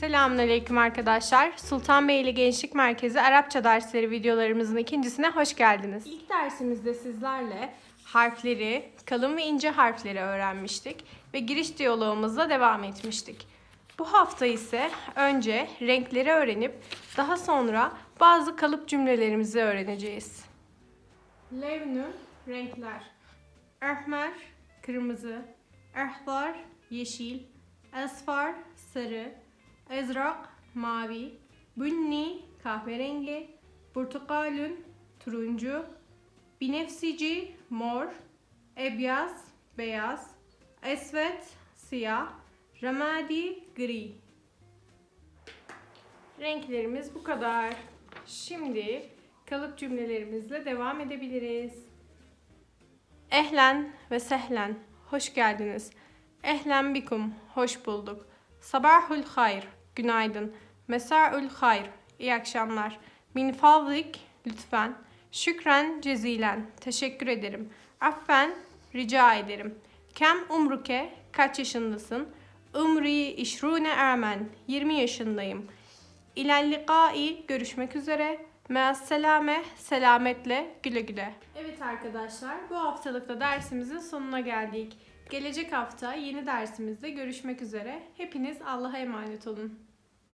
Selamünaleyküm arkadaşlar. Sultanbeyli Gençlik Merkezi Arapça dersleri videolarımızın ikincisine hoş geldiniz. İlk dersimizde sizlerle harfleri, kalın ve ince harfleri öğrenmiştik ve giriş diyalogumuzla devam etmiştik. Bu hafta ise önce renkleri öğrenip daha sonra bazı kalıp cümlelerimizi öğreneceğiz. Levnü renkler. Ahmer kırmızı, ahbar yeşil, asfar sarı, ezrak mavi, bunni kahverengi, portakalün turuncu, binefsici mor, ebyaz beyaz, esvet siyah, ramadi gri. Renklerimiz bu kadar. Şimdi kalıp cümlelerimizle devam edebiliriz. Ehlen ve sehlen. Hoş geldiniz. Ehlen bikum. Hoş bulduk. Sabahul hayr. Günaydın. Mesaul hayr. İyi akşamlar. Min fadlik. Lütfen. Şükren cezilen. Teşekkür ederim. Affen. Rica ederim. Kem umruke. Kaç yaşındasın? Umri işrune ermen. 20 yaşındayım. İlel liqai. Görüşmek üzere. Meas selame. Selametle. Güle güle. Evet arkadaşlar bu haftalıkta dersimizin sonuna geldik. Gelecek hafta yeni dersimizde görüşmek üzere. Hepiniz Allah'a emanet olun.